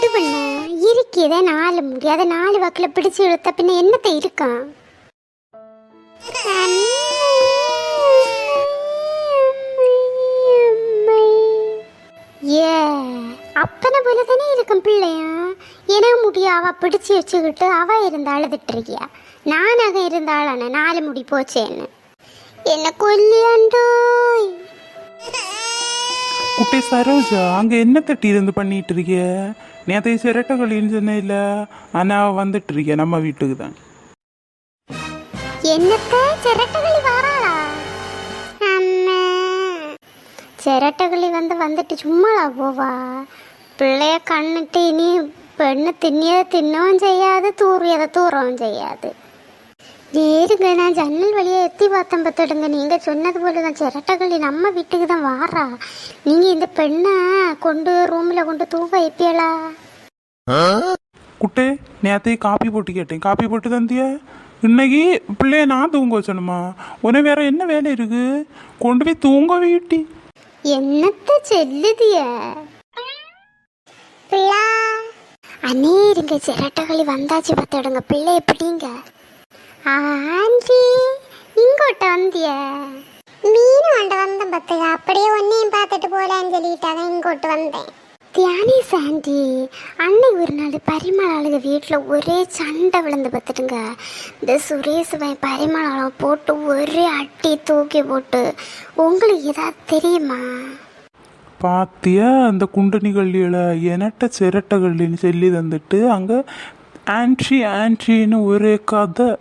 விட்டு பண்ண. இருக்கதே நாலு முடி அதை நாலு வாக்கில் பிடிச்சு இழுத்த பின்ன என்னத்தை இருக்கான் ஏ அப்பனை போல தானே இருக்கும் பிள்ளையா? எனக்கு முடி அவ பிடிச்சு வச்சுக்கிட்டு அவ இருந்த அழுதுட்டு இருக்கியா நானாக இருந்த நாலு முடி போச்சேன்னு. என்ன கொல்லியாண்டோ குட்டி சரோஜா அங்க என்ன தட்டி இருந்து பண்ணிட்டு இருக்கிய? நேற்று சிரட்டகளின்னு சொன்ன ஆனா ஆனால் வந்துட்டு இருக்கிய? நம்ம வீட்டுக்கு தான் என்னத்த? சிரட்டகளி வாராளா? சிரட்டகளி வந்து வந்துட்டு சும்மாளா போவா? பிள்ளைய கண்ணுட்டு இனி பெண்ணு திண்ணியதை தின்னவும் செய்யாது தூறியதை தூரவும் செய்யாது. நேருங்க நான் ஜன்னல் வழியா எத்தி பார்த்தேன் பார்த்துடுங்க. நீங்க சொன்னது போல தான். சிரட்டகளி நம்ம வீட்டுக்கு தான் வாரா. நீங்க இந்த பெண்ணை கொண்டு ரூம்ல கொண்டு தூங்க வைப்பியலா குட்டே நேற்று காப்பி போட்டு கேட்டேன். காப்பி போட்டு தந்திய? இன்னைக்கு பிள்ளைய நான் தூங்க வச்சணுமா? உன வேற என்ன வேலை இருக்கு? கொண்டு போய் தூங்க வீட்டி. என்னத்த செல்லுதிய? பிள்ளா அண்ணே இருங்க. சிரட்டகளி வந்தாச்சு பார்த்துடுங்க. பிள்ளை எப்படிங்க? ஆண்டி இங்கோட்ட வந்திய? மீன் வாண்ட வந்தேன் பத்துக அப்படியே ஒன்னையும் பார்த்துட்டு போலான்னு சொல்லிட்டு இங்கோட்டு வந்தேன். தியானேஸ் ஆண்டி அன்னைக்கு ஒரு நாள் பரிமள அழுக வீட்டில் ஒரே சண்டை விழுந்து பார்த்துட்டுங்க. இந்த சுரேஷ் பையன் பரிமளம் போட்டு ஒரே அட்டி தூக்கி போட்டு. உங்களுக்கு ஏதாவது தெரியுமா? பாத்தியா அந்த குண்டனிகள்லியில் எனட்ட சிரட்டைகள்லின்னு சொல்லி தந்துட்டு அங்கே ஆன்ட்ரி ஆன்ட்ரின்னு ஒரே கதை.